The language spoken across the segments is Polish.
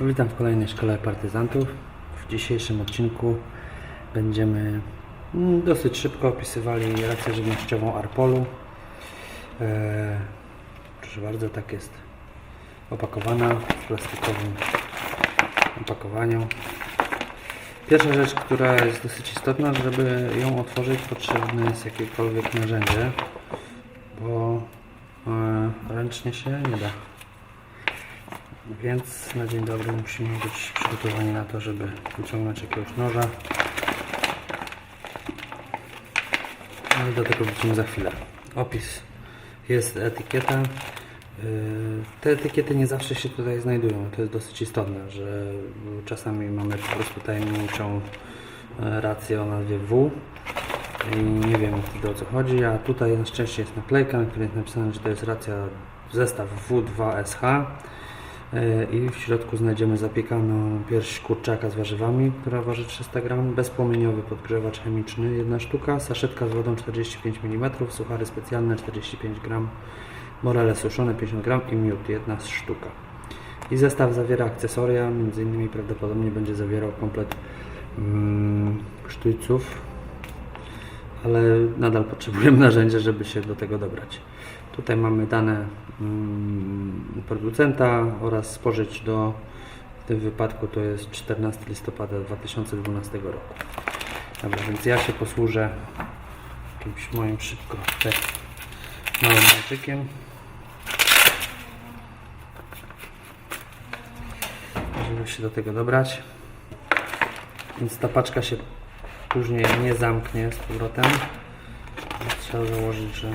Witam w kolejnej szkole partyzantów. W dzisiejszym odcinku będziemy mm, dosyć szybko opisywali rację żywnościową Arpolu. Eee, proszę bardzo, tak jest opakowana w plastikowym opakowaniu. Pierwsza rzecz, która jest dosyć istotna, żeby ją otworzyć potrzebne jest jakiekolwiek narzędzie, bo e, ręcznie się nie da. Więc na dzień dobry musimy być przygotowani na to, żeby wyciągnąć jakiegoś noża. Ale do tego wrócimy za chwilę. Opis. Jest etykieta. Yy, Te etykiety nie zawsze się tutaj znajdują. To jest dosyć istotne, że czasami mamy po prostu tajemniczą e, rację o nazwie W i nie wiem o co chodzi, a tutaj na szczęście jest naklejka, na której jest napisane, że to jest racja zestaw W2SH E, i w środku znajdziemy zapiekaną pierś kurczaka z warzywami, która waży 300 gram, bezpłomieniowy podgrzewacz chemiczny, jedna sztuka, saszetka z wodą 45 mm, suchary specjalne 45 gram, morele suszone 50 gram i miód, jedna sztuka. I zestaw zawiera akcesoria, innymi prawdopodobnie będzie zawierał komplet mm, sztućców, ale nadal potrzebujemy narzędzia, żeby się do tego dobrać. Tutaj mamy dane mm, producenta oraz spożyć do, w tym wypadku to jest 14 listopada 2012 roku. Dobra, więc ja się posłużę jakimś moim szybko tutaj małym nożykiem. Żeby się do tego dobrać. Więc ta paczka się później nie zamknie z powrotem. Trzeba założyć, że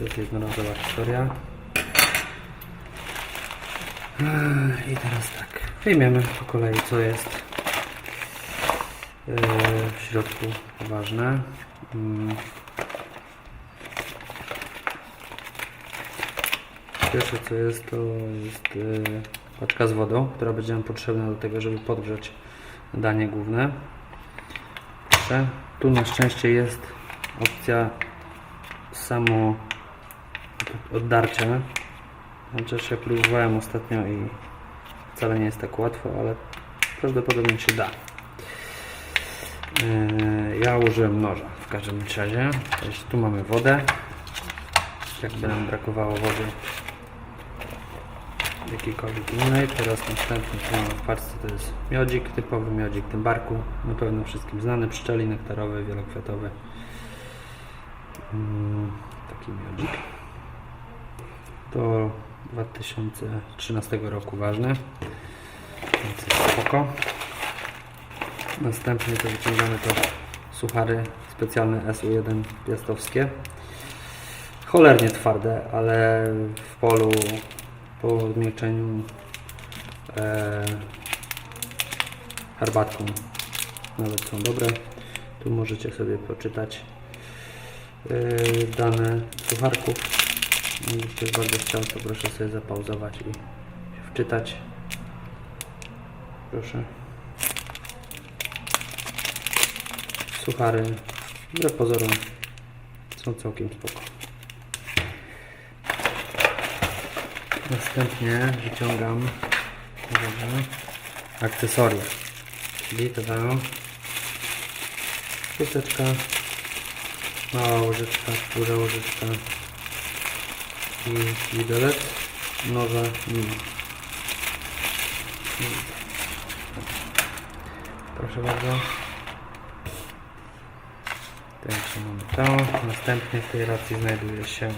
to jest jednorazowa historia. I teraz tak. Wyjmiemy po kolei co jest yy, w środku ważne. Mm. Pierwsze co jest to jest yy, paczka z wodą, która będzie nam potrzebna do tego, żeby podgrzać danie główne. Tu na szczęście jest opcja samo oddarcia. Chociaż ja próbowałem ostatnio i wcale nie jest tak łatwo, ale prawdopodobnie się da. Yy, Ja użyłem noża w każdym razie. Tu mamy wodę. Jakby nam brakowało wody jakiejkolwiek innej. Teraz następny co mamy w paczce to jest miodzik, typowy miodzik tym barku. Na pewno wszystkim znany, pszczeli nektarowy, wielokwiatowy. Mm, Taki miodzik. To 2013 roku ważne. Więc jest spoko. Następnie to wyciągamy to suchary specjalne SU1 piastowskie. Cholernie twarde, ale w polu po odmieczeniu e, herbatką nawet są dobre. Tu możecie sobie poczytać e, dane sucharków. Jeśli ktoś bardzo chciał, to proszę sobie zapauzować i się wczytać. Proszę. Suchary, wbrew pozorom, są całkiem spoko. Następnie wyciągam uwaga, akcesoria, czyli to dają chusteczka, mała łyżeczka, duża łyżeczka i widelec, nowe mini. Proszę bardzo. Także mamy to. Następnie w tej racji znajduje się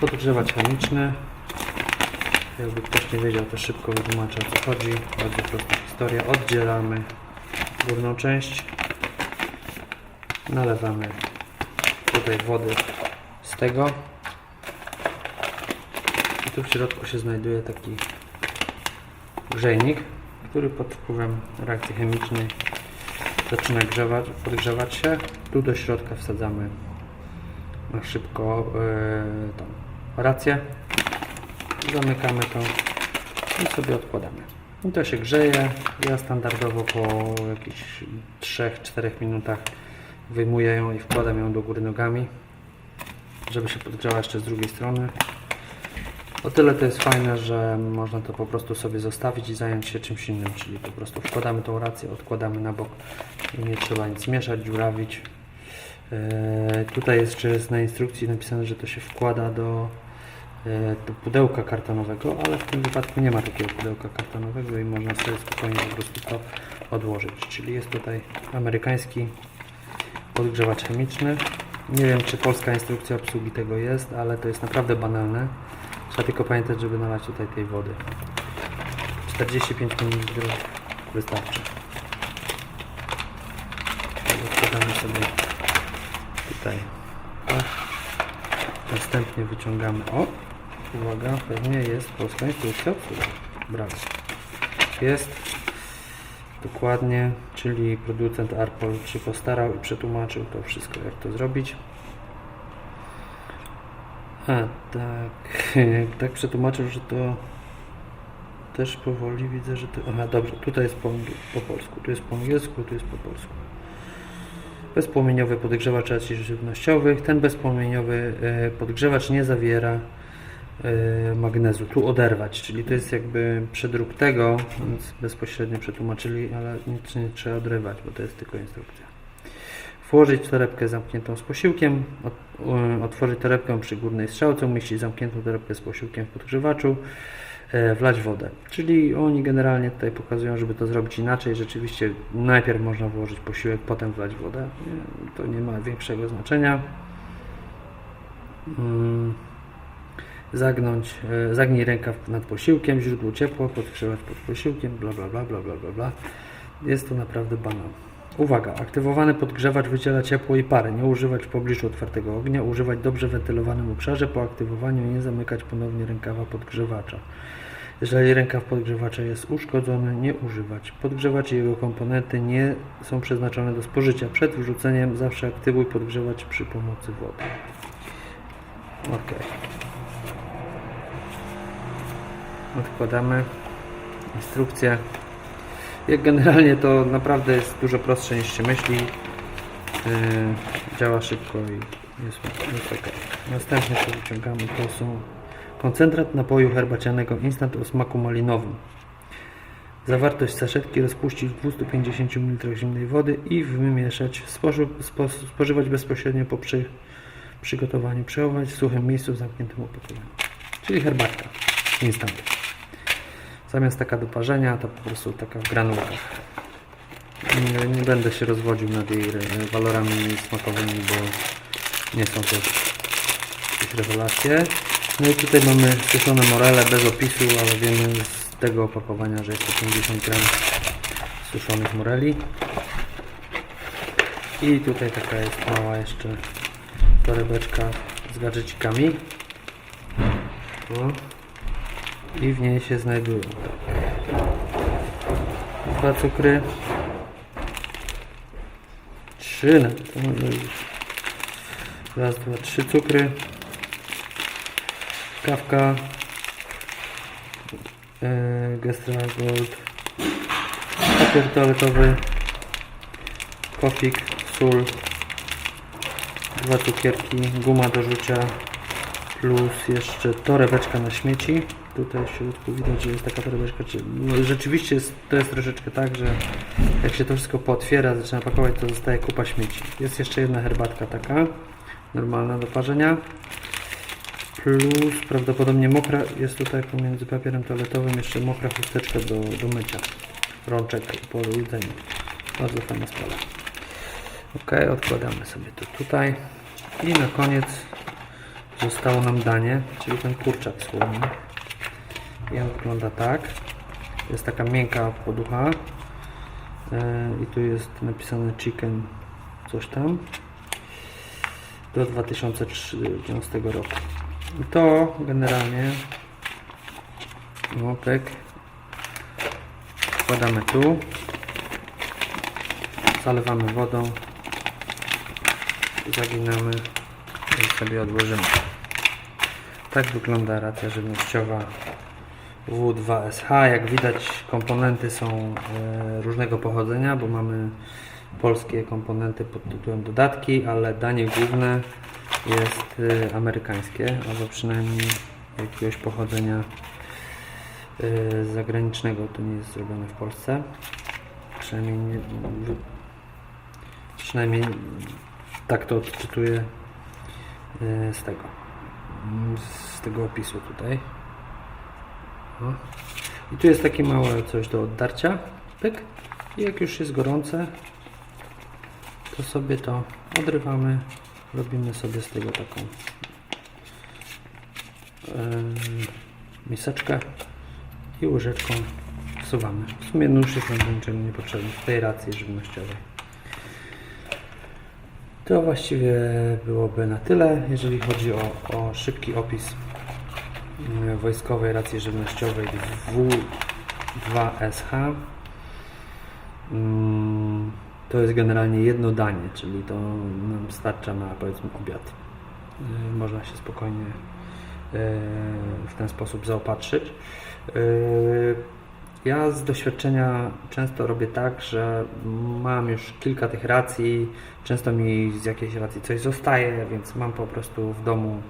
podgrzewacz chemiczny. Jakby ktoś nie wiedział, to szybko wytłumaczę o co chodzi. Bardzo prosta historia. Oddzielamy górną część. Nalewamy tutaj wody z tego. I tu w środku się znajduje taki grzejnik, który pod wpływem reakcji chemicznej zaczyna grzewać, podgrzewać się. Tu do środka wsadzamy na szybko yy, tą rację. Zamykamy to i sobie odkładamy. I to się grzeje. Ja standardowo po jakichś 3-4 minutach wyjmuję ją i wkładam ją do góry nogami, żeby się podgrzała jeszcze z drugiej strony. O tyle to jest fajne, że można to po prostu sobie zostawić i zająć się czymś innym, czyli po prostu wkładamy tą rację, odkładamy na bok i nie trzeba nic mieszać, dziurawić. Eee, tutaj jeszcze jest na instrukcji napisane, że to się wkłada do, e, do pudełka kartonowego, ale w tym wypadku nie ma takiego pudełka kartonowego i można sobie spokojnie po prostu to odłożyć. Czyli jest tutaj amerykański podgrzewacz chemiczny. Nie wiem, czy polska instrukcja obsługi tego jest, ale to jest naprawdę banalne. Trzeba tylko pamiętać, żeby nalać tutaj tej wody. 45 ml wystarczy. Odkładamy sobie tutaj. Następnie wyciągamy. O! Uwaga, pewnie jest polska instrukcja obsługi. Brawo. Jest. Dokładnie, czyli producent Arpol się postarał i przetłumaczył to wszystko, jak to zrobić. A, tak, tak przetłumaczył, że to też powoli widzę, że to... Aha, dobrze, tutaj jest po, po polsku, tu jest po angielsku, tu jest po polsku. Bezpłomieniowy podgrzewacz racji żywnościowych. Ten bezpłomieniowy e, podgrzewacz nie zawiera magnezu. Tu oderwać, czyli to jest jakby przedruk tego, więc bezpośrednio przetłumaczyli, ale nic nie trzeba odrywać, bo to jest tylko instrukcja. Włożyć torebkę zamkniętą z posiłkiem, u- otworzyć torebkę przy górnej strzałce, umieścić zamkniętą torebkę z posiłkiem w podgrzewaczu, e, wlać wodę. Czyli oni generalnie tutaj pokazują, żeby to zrobić inaczej. Rzeczywiście najpierw można włożyć posiłek, potem wlać wodę. To nie ma większego znaczenia. Mm. Zagnąć, e, zagnij rękaw nad posiłkiem, źródło ciepło, podgrzewać pod posiłkiem, bla bla bla bla bla bla bla. Jest to naprawdę banał. Uwaga, aktywowany podgrzewacz wydziela ciepło i parę. Nie używać w pobliżu otwartego ognia, używać dobrze wentylowanym obszarze. Po aktywowaniu nie zamykać ponownie rękawa podgrzewacza. Jeżeli rękaw podgrzewacza jest uszkodzony, nie używać. Podgrzewacz i jego komponenty nie są przeznaczone do spożycia. Przed wrzuceniem zawsze aktywuj podgrzewacz przy pomocy wody. Ok. Odkładamy instrukcję. Jak generalnie to naprawdę jest dużo prostsze niż się myśli. Yy, działa szybko i jest, jest ok. Następnie co wyciągamy to są koncentrat napoju herbacianego instant o smaku malinowym. Zawartość saszetki rozpuścić w 250 ml zimnej wody i wymieszać. Spoży, spo, spożywać bezpośrednio po przy, przygotowaniu. Przechowywać w suchym miejscu w zamkniętym opakowaniu. Czyli herbatka instant. Zamiast taka do parzenia, to po prostu taka w granulkach. Nie, nie będę się rozwodził nad jej walorami smakowymi, bo nie są to jakieś rewelacje. No i tutaj mamy suszone morele bez opisu, ale wiemy z tego opakowania, że jest to 50 gram suszonych moreli. I tutaj taka jest mała jeszcze torebeczka z gadżecikami. O. I w niej się znajdują. Dwa cukry, trzy. Nawet, raz, dwa, trzy cukry, kawka, yy, Gestra Gold, papier toaletowy, kofik, sól, dwa cukierki, guma do rzucia, plus jeszcze torebeczka na śmieci. Tutaj w środku widać, że jest taka torebeczka. No, rzeczywiście jest, to jest troszeczkę tak, że jak się to wszystko pootwiera, zaczyna pakować, to zostaje kupa śmieci. Jest jeszcze jedna herbatka taka, normalna do parzenia. Plus prawdopodobnie mokra, jest tutaj pomiędzy papierem toaletowym jeszcze mokra chusteczka do, do mycia rączek po jedzeniu. Bardzo fajna sprawa. Ok, odkładamy sobie to tutaj. I na koniec zostało nam danie, czyli ten kurczak słowny. I on wygląda tak. Jest taka miękka poducha. E, I tu jest napisane chicken coś tam. Do 2013 roku. I to generalnie łopek wkładamy tu. Zalewamy wodą. Zaginamy i sobie odłożymy. Tak wygląda racja żywnościowa W2SH. Jak widać komponenty są e, różnego pochodzenia, bo mamy polskie komponenty pod tytułem dodatki, ale danie główne jest e, amerykańskie, albo przynajmniej jakiegoś pochodzenia y, zagranicznego. To nie jest zrobione w Polsce. Przynajmniej przynajmniej tak to odczytuję y, z tego mm, z tego opisu tutaj. O. I tu jest takie małe coś do oddarcia. Pyk. I jak już jest gorące, to sobie to odrywamy. Robimy sobie z tego taką em, miseczkę i łyżeczką wsuwamy. W sumie nóż jest nam do niepotrzebny w tej racji żywnościowej. To właściwie byłoby na tyle, jeżeli chodzi o, o szybki opis mm, wojskowej racji żywnościowej W2SH. Mm, To jest generalnie jedno danie, czyli to nam starcza na powiedzmy obiad. Y, Można się spokojnie y, w ten sposób zaopatrzyć. Ja z doświadczenia często robię tak, że mam już kilka tych racji, często mi z jakiejś racji coś zostaje, więc mam po prostu w domu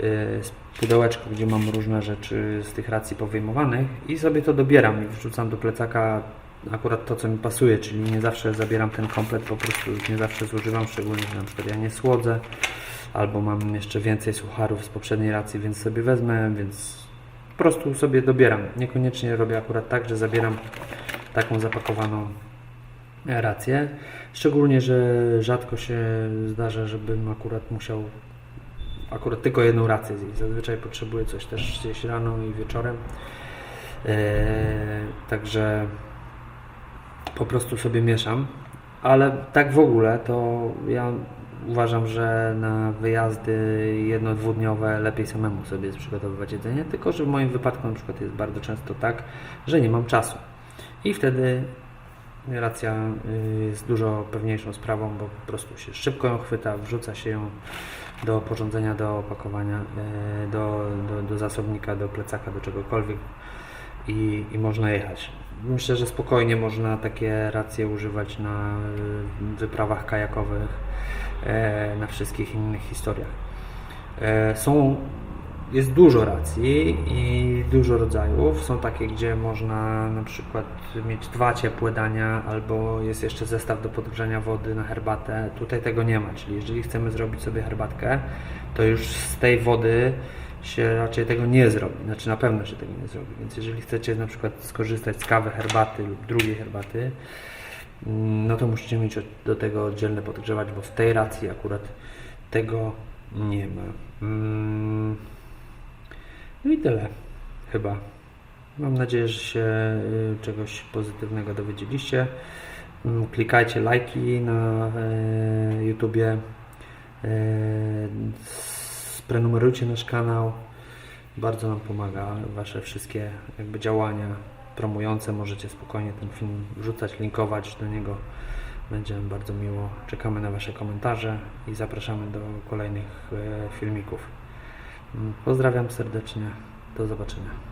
y, pudełeczko, gdzie mam różne rzeczy z tych racji powyjmowanych i sobie to dobieram i wrzucam do plecaka akurat to, co mi pasuje, czyli nie zawsze zabieram ten komplet, po prostu nie zawsze zużywam, szczególnie, że na przykład ja nie słodzę, albo mam jeszcze więcej sucharów z poprzedniej racji, więc sobie wezmę, więc po prostu sobie dobieram. Niekoniecznie robię akurat tak, że zabieram taką zapakowaną rację. Szczególnie, że rzadko się zdarza, żebym akurat musiał akurat tylko jedną rację zjeść. Zazwyczaj potrzebuję coś też zjeść rano i wieczorem. Eee, także po prostu sobie mieszam. Ale tak w ogóle to ja uważam, że na wyjazdy jedno-dwudniowe lepiej samemu sobie przygotowywać jedzenie, tylko że w moim wypadku na przykład jest bardzo często tak, że nie mam czasu. I wtedy racja y, jest dużo pewniejszą sprawą, bo po prostu się szybko ją chwyta, wrzuca się ją do porządzenia, do opakowania, y, do, do, do zasobnika, do plecaka, do czegokolwiek i, i można jechać. Myślę, że spokojnie można takie racje używać na y, wyprawach kajakowych, na wszystkich innych historiach. E, Są, jest dużo racji i dużo rodzajów. Są takie, gdzie można na przykład mieć dwa ciepłe dania, albo jest jeszcze zestaw do podgrzania wody na herbatę. Tutaj tego nie ma, czyli jeżeli chcemy zrobić sobie herbatkę, to już z tej wody się raczej tego nie zrobi, znaczy na pewno się tego nie zrobi. Więc jeżeli chcecie na przykład skorzystać z kawy, herbaty lub drugiej herbaty, no to musicie mieć do tego oddzielne podgrzewać, bo w tej racji akurat tego nie ma. Mm. No i tyle chyba. Mam nadzieję, że się y, czegoś pozytywnego dowiedzieliście. Mm, Klikajcie lajki na e, YouTubie. E, Prenumerujcie nasz kanał. Bardzo nam pomaga Wasze wszystkie jakby działania promujące. Możecie spokojnie ten film wrzucać, linkować do niego. Będzie bardzo miło. Czekamy na Wasze komentarze i zapraszamy do kolejnych e, filmików. Mm, Pozdrawiam serdecznie. Do zobaczenia.